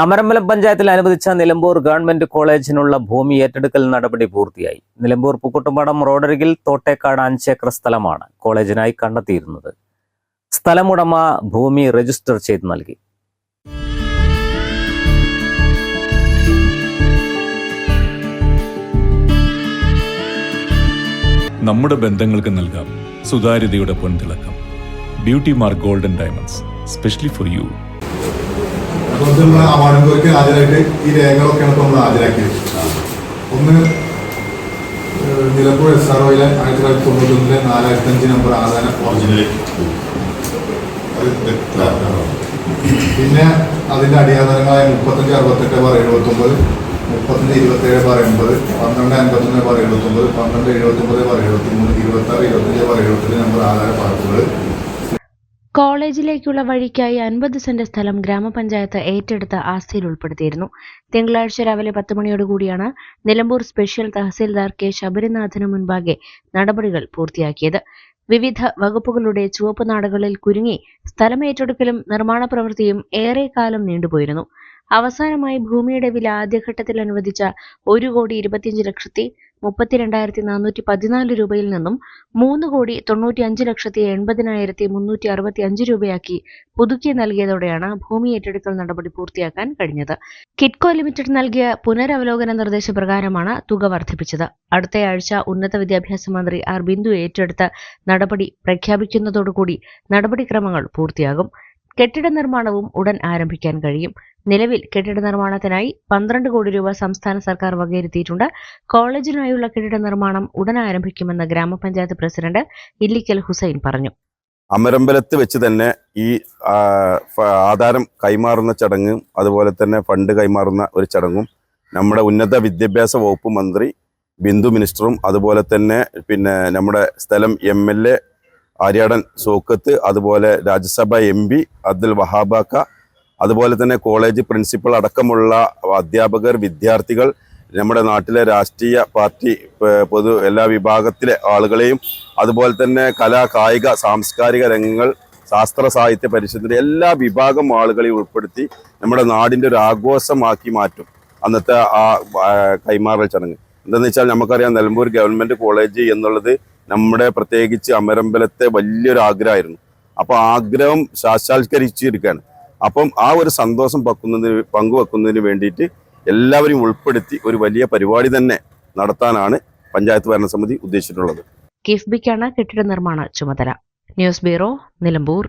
അമരമ്പലം പഞ്ചായത്തിൽ അനുവദിച്ച നിലമ്പൂർ ഗവൺമെന്റ് കോളേജിനുള്ള ഭൂമി ഏറ്റെടുക്കൽ നടപടി പൂർത്തിയായി. നിലമ്പൂർ പുക്കുട്ടുംപാടം റോഡരികിൽ തോട്ടേക്കാട് അഞ്ചേക്കർ സ്ഥലമാണ് കോളേജിനായി കണ്ടെത്തിയിരുന്നത്. സ്ഥലമുടമ ഭൂമി രജിസ്റ്റർ ചെയ്ത് നൽകി. നമ്മുടെ ബന്ധങ്ങൾക്ക് നൽകാം. സുതാര്യതയുടെ പൊൻതിളക്കം. Beauty mark golden diamonds specially for you. അതുകൊണ്ട് നമ്മൾ അവാർഡുകൾക്ക് ഹാജരായിട്ട് ഈ രേഖകളൊക്കെയാണ് ഇപ്പോൾ നമ്മൾ ഹാജരാക്കിയത്. ഒന്ന് നിലപ്പൂർ നിലമ്പൂർ എസ് ആർ ഒയിലെ ആയിരത്തി തൊള്ളായിരത്തി തൊണ്ണൂറ്റൊന്നിലെ നാലായിരത്തി അഞ്ച് നമ്പർ ആധാരം ഒറിജിനൽ. പിന്നെ അതിന്റെ അടിയാധാരങ്ങളായ മുപ്പത്തഞ്ച് അറുപത്തെട്ട് ബാർ എഴുപത്തൊമ്പത് മുപ്പത്തഞ്ച് ഇരുപത്തേഴ് ബാർ എൺപത് പന്ത്രണ്ട് അൻപത്തൊന്ന് ബാർ എഴുപത്തൊമ്പത് പന്ത്രണ്ട് എഴുപത്തൊമ്പത് ബാർ എഴുപത്തി മൂന്ന് ഇരുപത്തി ആറ് ഇരുപത്തഞ്ച് ബാർ എഴുപത്തെട്ട് നമ്പർ ആധാര പാർട്ടുകൾ കോളേജിലേക്കുള്ള വഴിക്കായി അൻപത് സെന്റ് സ്ഥലം ഗ്രാമപഞ്ചായത്ത് ഏറ്റെടുത്ത ആസ്തിയിൽ ഉൾപ്പെടുത്തിയിരുന്നു. തിങ്കളാഴ്ച രാവിലെ പത്ത് മണിയോടുകൂടിയാണ് നിലമ്പൂർ സ്പെഷ്യൽ തഹസീൽദാർ കെ ശബരിനാഥന് മുൻപാകെ നടപടികൾ പൂർത്തിയാക്കിയത്. വിവിധ വകുപ്പുകളുടെ ചുവപ്പ് നാടുകളിൽ കുരുങ്ങി സ്ഥലമേറ്റെടുക്കലും നിർമ്മാണ പ്രവൃത്തിയും ഏറെക്കാലം നീണ്ടുപോയിരുന്നു. അവസാനമായി ഭൂമിയുടെ വില ആദ്യഘട്ടത്തിൽ അനുവദിച്ച ഒരു കോടി ഇരുപത്തിയഞ്ച് ലക്ഷത്തി മുപ്പത്തിരണ്ടായിരത്തി നാനൂറ്റി പതിനാല് രൂപയിൽ നിന്നും മൂന്ന് കോടി തൊണ്ണൂറ്റി അഞ്ച് ലക്ഷത്തി എൺപതിനായിരത്തി മുന്നൂറ്റി അറുപത്തി അഞ്ച് രൂപയാക്കി പുതുക്കി നൽകിയതോടെയാണ് ഭൂമി ഏറ്റെടുക്കൽ നടപടി പൂർത്തിയാക്കാൻ കഴിഞ്ഞത്. കിറ്റ്കോ ലിമിറ്റഡ് നൽകിയ പുനരവലോകന നിർദ്ദേശപ്രകാരമാണ് തുക വർദ്ധിപ്പിച്ചത്. അടുത്തയാഴ്ച ഉന്നത വിദ്യാഭ്യാസ മന്ത്രി ആർ ബിന്ദു ഏറ്റെടുത്ത നടപടി പ്രഖ്യാപിക്കുന്നതോടുകൂടി നടപടിക്രമങ്ങൾ പൂർത്തിയാകും. കെട്ടിട നിർമ്മാണവും ഉടൻ ആരംഭിക്കാൻ കഴിയും. നിലവിൽ കെട്ടിട നിർമ്മാണത്തിനായി പന്ത്രണ്ട് കോടി രൂപ സംസ്ഥാന സർക്കാർ വകയിരുത്തിയിട്ടുണ്ട്. കോളേജിനായുള്ള കെട്ടിട നിർമ്മാണം ഉടൻ ആരംഭിക്കുമെന്ന് ഗ്രാമപഞ്ചായത്ത് പ്രസിഡന്റ് ഇല്ലിക്കൽ ഹുസൈൻ പറഞ്ഞു. അമരമ്പലത്ത് വെച്ച് തന്നെ ഈ ആധാരം കൈമാറുന്ന ചടങ്ങും അതുപോലെ തന്നെ ഫണ്ട് കൈമാറുന്ന ഒരു ചടങ്ങും നമ്മുടെ ഉന്നത വിദ്യാഭ്യാസ വകുപ്പ് മന്ത്രി ബിന്ദു മിനിസ്റ്ററും അതുപോലെ തന്നെ പിന്നെ നമ്മുടെ സ്ഥലം M L A Aryadan Shoukath അതുപോലെ രാജ്യസഭ എം പി അബ്ദുൽ വഹാബാക്ക അതുപോലെ തന്നെ കോളേജ് പ്രിൻസിപ്പൽ അടക്കമുള്ള അധ്യാപകർ വിദ്യാർത്ഥികൾ നമ്മുടെ നാട്ടിലെ രാഷ്ട്രീയ പാർട്ടി പൊതു എല്ലാ വിഭാഗത്തിലെ ആളുകളെയും അതുപോലെ തന്നെ കലാ കായിക സാംസ്കാരിക രംഗങ്ങൾ ശാസ്ത്ര സാഹിത്യ പരിശോധന എല്ലാ വിഭാഗം ആളുകളെയും ഉൾപ്പെടുത്തി നമ്മുടെ നാടിന്റെ ഒരു ആഘോഷമാക്കി മാറ്റും. അന്നത്തെ ആ ആ, കൈമാറൽ ചടങ്ങ്. എന്താണെന്ന് വെച്ചാൽ നമുക്കറിയാം നിലമ്പൂർ ഗവൺമെന്റ് കോളേജ് എന്നുള്ളത് നമ്മുടെ പ്രത്യേകിച്ച് അമരമ്പലത്തെ വലിയൊരു ആഗ്രഹമായിരുന്നു. അപ്പോൾ ആഗ്രഹം സാക്ഷാത്കരിച്ചിരിക്കുകയാണ് അപ്പം ആ ഒരു സന്തോഷം പക്കുന്നതിന് പങ്കുവെക്കുന്നതിന് വേണ്ടിയിട്ട് എല്ലാവരെയും ഉൾപ്പെടുത്തി ഒരു വലിയ പരിപാടി തന്നെ നടത്താനാണ് പഞ്ചായത്ത് ഭരണസമിതി ഉദ്ദേശിച്ചിട്ടുള്ളത്. കിഫ്ബിക്കാണ് കെട്ടിട നിർമ്മാണ ചുമതല. News bureau Nilambur.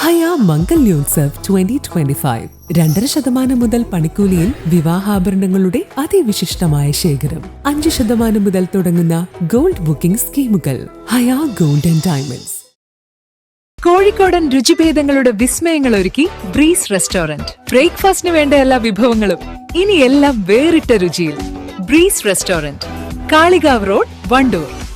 Haya Mangalyotsav twenty twenty five രണ്ടര ശതമാനം മുതൽ പണിക്കൂലിയിൽ വിവാഹാഭരണങ്ങളുടെ അതിവിശിഷ്ടമായ ശേഖരം. അഞ്ച് ശതമാനം മുതൽ തുടങ്ങുന്ന ഗോൾഡ് ബുക്കിംഗ് സ്കീമുകൾ. Haya gold and diamonds. കോഴിക്കോടൻ രുചിഭേദങ്ങളുടെ വിസ്മയങ്ങൾ ഒരുക്കി ബ്രീസ് റെസ്റ്റോറന്റ്. ബ്രേക്ക്ഫാസ്റ്റിന് വേണ്ട എല്ലാ വിഭവങ്ങളും ഇനി എല്ലാം വേറിട്ട രുചിയിൽ. Breeze restaurant. Kalikavu road Wandoor.